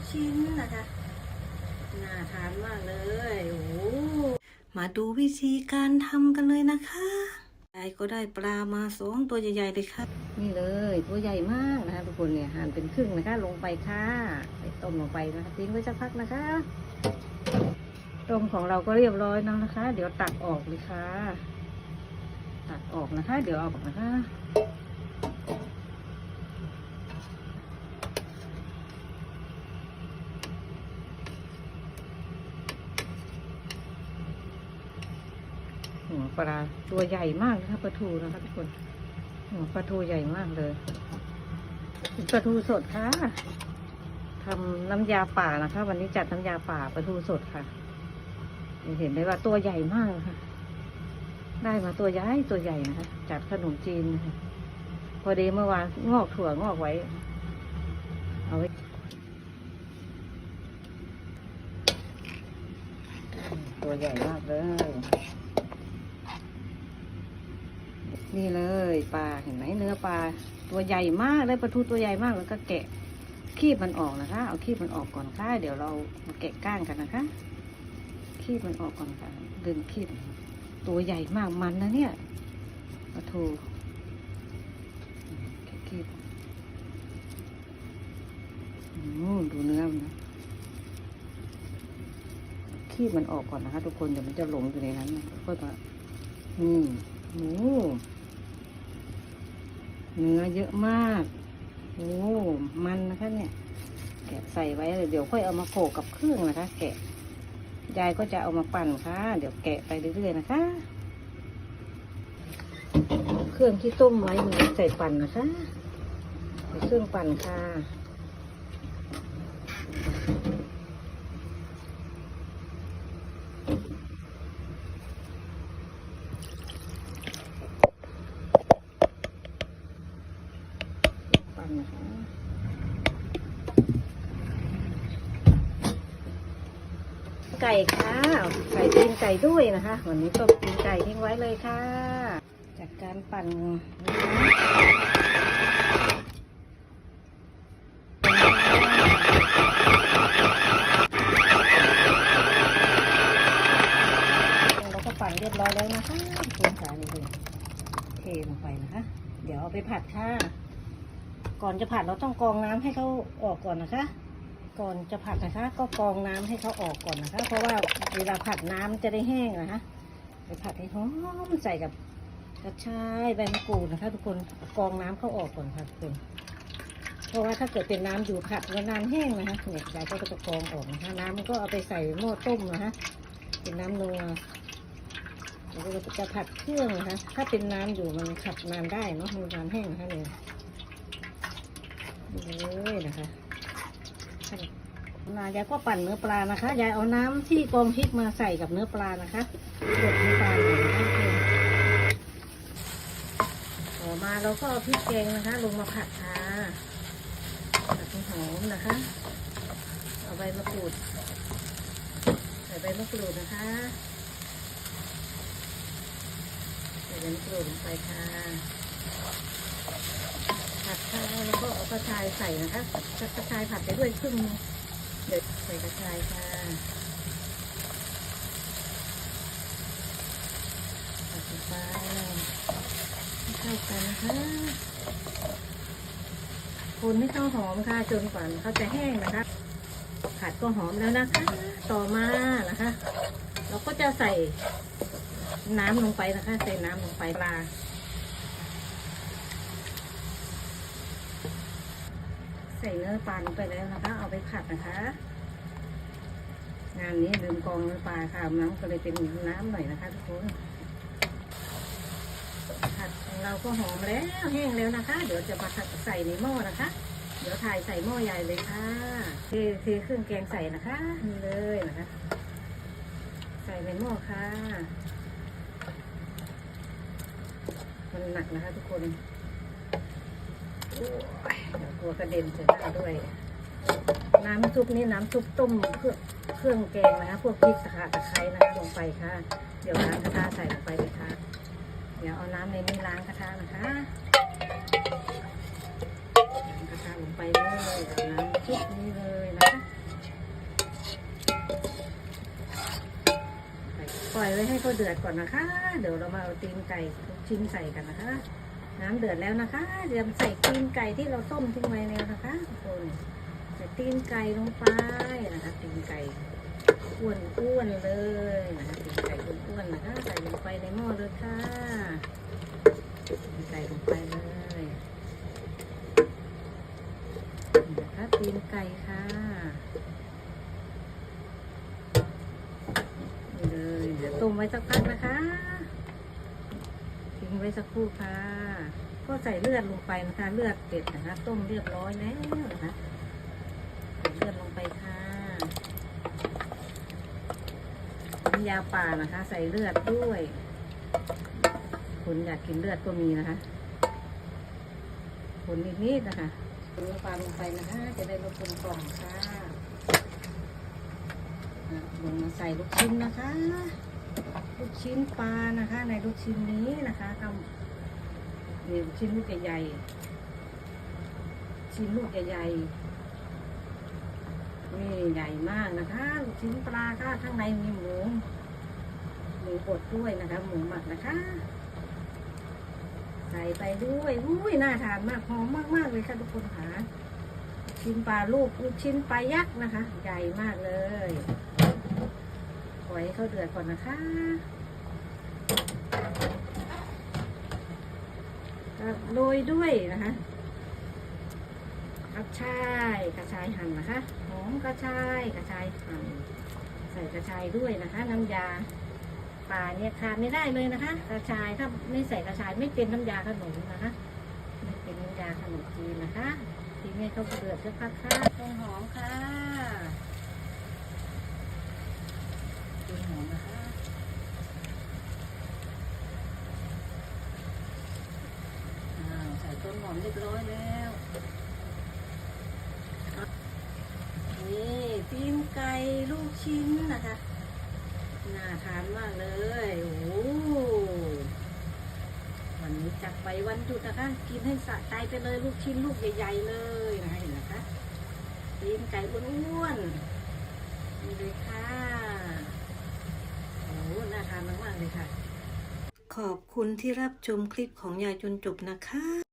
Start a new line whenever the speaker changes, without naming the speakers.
กชิ้นนะคะน่าทานมากเลยโอ้มาดูวิธีการทำกันเลยนะคะยายก็ได้ปลามาสองตัวใหญ่ๆเลยค่ะ นี่เลยตัวใหญ่มากนะคะทุกคนเนี่ยหั่นเป็นครึ่งนะคะลงไปค่ะใส่ต้มลงไปนะคะทิ้งไว้สักพักนะคะต้มของเราก็เรียบร้อยแล้วนะคะ เดี๋ยวตักออกเลยค่ะ ตักออกนะคะ เดี๋ยวเอาออกนะคะ ปลาตัวใหญ่มากนะคะปลาทูนะคะทุกคนปลาทูใหญ่มากเลยปลาทูสดค่ะทำน้ำยาป่านะคะ วันนี้จัดน้ำยาป่าปลาทูสดค่ะเห็นได้ว่าตัวใหญ่มากค่ะ ได้มาตัวใหญ่ตัวใหญ่นะคะจัดขนมจีนนะคะพอดีเมื่อวานงอกถั่วงอกไว้ เอาไว้ตัวใหญ่มากเลย นี่เลยปลาเห็นไหมเนื้อปลาตัวใหญ่มากเลยปลาทูตัวใหญ่มากแล้วก็แกะคีบมันออกนะคะ เอาคีบมันออกก่อนค่ะเดี๋ยวเรามาแกะก้างกันนะคะ คีบมันออกก่อนค่ะดึงคีบตัวใหญ่มากมันนะเนี่ยปลาทูแกะคีบอืมดูเนื้อมันนะคีบมันออกก่อนนะคะ ทุกคนเดี๋ยวมันจะหลงอยู่ในนั้นนะค่อยมาอืมโอ้ เนื้อเยอะมาก โอ้ มันนะคะเนี่ยแกะใส่ไว้เลยเดี๋ยวค่อยเอามาโขกกับเครื่องนะคะ แกะ ยายก็จะเอามาปั่นค่ะ เดี๋ยวแกะไปเรื่อยๆนะคะ เครื่องที่ต้มไว้มีใส่ปั่นนะคะ เครื่องปั่นค่ะ ปั่ นะคะไก่ค่ะใส่ตีนไก่ด้วยนะคะ วันนี้ต้มตีนไก่ทิ้งไว้เลยค่ะ จากการปั่นเราก็ปั่นเรียบร้อยแล้วนะคะคุณขานี่เลยเทลงไปนะคะ เดี๋ยวเอาไปผัดค่ะ ก่อนจะผัดเราต้องกรองน้ำให้เขาออกก่อนนะคะ ก่อนจะผัดนะคะ ก็กรองน้ำให้เขาออกก่อนนะคะ เพราะว่าเวลาผัดน้ำจะได้แห้งนะคะไปผัดให้หอมใส่กับกระชายใบมะกรูดนะคะ ทุกคนกรองน้ำเขาออกก่อนค่ะทุกคนเพราะว่าถ้าเกิดเป็นน้ำอยู่ผัดแล้วน้ำแห้งนะคะเนี่ยยายก็จะกรองออกนะคะน้ำมันก็เอาไปใส่หม้อต้มนะคะเป็นน้ำนัวแล้วก็จะผัดเครื่องนะคะ ถ้าเป็นน้ำอยู่มันผัดนานได้เนาะมันน้ำแห้งนะคะเนี่ย เลยนะคะนายายก็ปั่นเนื้อปลานะคะ ยายเอาน้ำที่กองพริกมาใส่กับเนื้อปลานะคะกดเนื้อปลาเลยต่อมาเราก็เอาพริกแกงนะคะ ลงมาผัดค่ะผัดหอมนะคะ เอาใบมะกรูด ใส่ใบมะกรูดนะคะ ใส่ใบมะกรูดลงไปค่ะ แล้วก็เอากระชายใส่นะคะกระชายผัดไปด้วยครึ่งเดี๋ยวใส่กระชายค่ะผัดไปเข้ากันนะคะคนให้เข้าหอมค่ะจนกว่าเขาจะแห้งนะคะผัดก็หอมแล้วนะคะ ต่อมานะคะ เราก็จะใส่น้ำลงไปนะคะ ใส่น้ำลงไปปลา ใส่เนื้อปลาลงไปแล้วนะคะ เอาไปผัดนะคะ งานนี้ลืมกองเนื้อปลาค่ะน้ำก็เลยเป็นน้ำหน่อยนะคะทุกคนผัดของเราก็หอมแล้วแห้งแล้วนะคะ เดี๋ยวจะมาผัดใส่ในหม้อนะคะ เดี๋ยวถ่ายใส่หม้อใหญ่เลยค่ะเทเทเครื่องแกงใส่นะคะนี่เลยนะคะ ใส่ในหม้อค่ะมันหนักนะคะทุกคนโอ้ย กลัวกระเด็นเส่หน้าด้วย น้ำซุปนี่น้ำซุปต้มเครื่องเครื่องแกงนะคะพวกพริกตะขะไคร้นะคะลงไปค่ะ เดี๋ยวล้างกระทะใส่ลงไปเลยค่ะ เดี๋ยวเอาน้ำในนี้ล้างกระทะนะคะลงกระทะลงไปเลยน้ำซุปนี้เลยนะะปล่อยไว้ให้เขาเดือดก่อนนะคะ เดี๋ยวเรามาเอาตีนไก่ทุกชิ้นใส่กันนะคะ น้ำเดือดแล้วนะคะเดี๋ยวใส่ตีนไก่ที่เราต้มทิ้งไว้แล้วนะคะทุกคนใส่ตีนไก่ลงไปนะคะตีนไก่อ้วนอ้วนๆเลยนะคะตีนไก่อ้วนอ้วนๆนะคะใส่ลงไปในหม้อเลยค่ะใส่ลงไปเลยนะคะตีนไก่ค่ะนี่เลยเดี๋ยวต้มไว้สักพักนะคะ งไว้สักครู่ค่ะ ก็ใส่เลือดลงไปนะคะ เลือดเป็ดนะคะ ต้มเรียบร้อยแล้วนะคะใส่เลือดลงไปค่ะน้ำยาป่านะคะ ใส่เลือดด้วยคนอยากกินเลือดก็มีนะคะคนนิดๆนะคะคนน้ำปลาลงไปนะคะ จะได้รสกลมกล่อมค่ะอะลงมาใส่ลูกชิ้นนะคะ ลูกชิ้นปลานะคะ ในลูกชิ้นนี้นะคะทำนี่ลูกชิ้นลูกใหญ่ๆชิ้นลูกใหญ่ๆนี่ใหญ่มากนะคะลูกชิ้นปลาค่ะข้างในมีหมูหมูบดด้วยนะคะ หมูหมักนะคะ ใส่ไปด้วยอุ้ยน่าทานมากหอมมากๆเลยค่ะทุกคนค่ะชิ้นปลาลูกลูกชิ้นปลายักษ์นะคะ ใหญ่มากเลย ปล่อยให้เขาเดือดก่อนนะคะโรยด้วยนะคะกระชายกระชายหั่นนะคะหอมกระชายกระชายหั่นใส่กระชายด้วยนะคะ น้ำยาป่าเนี่ยขาดไม่ได้เลยนะคะ กระชายถ้าไม่ใส่กระชายไม่เป็นน้ำยาขนมนะคะไม่เป็นน้ำยาขนมจีนนะคะทีนี้เขาเดือดสักพักค่ะต้นหอมค่ะ ต้นหอมนะคะอ้าวใส่ต้นหอมเรียบร้อยแล้วนี่ตีนไก่ลูกชิ้นนะคะน่าทานมากเลยโอ้วันนี้จัดไปวันหยุดนะคะ กินให้สะใจไปเลยลูกชิ้นลูกใหญ่ๆเลยนะคะเห็นนะคะตีนไก่อ้วนๆนี่เลยค่ะ ทานมากๆเลยค่ะ ขอบคุณที่รับชมคลิปของยายจนจบนะคะ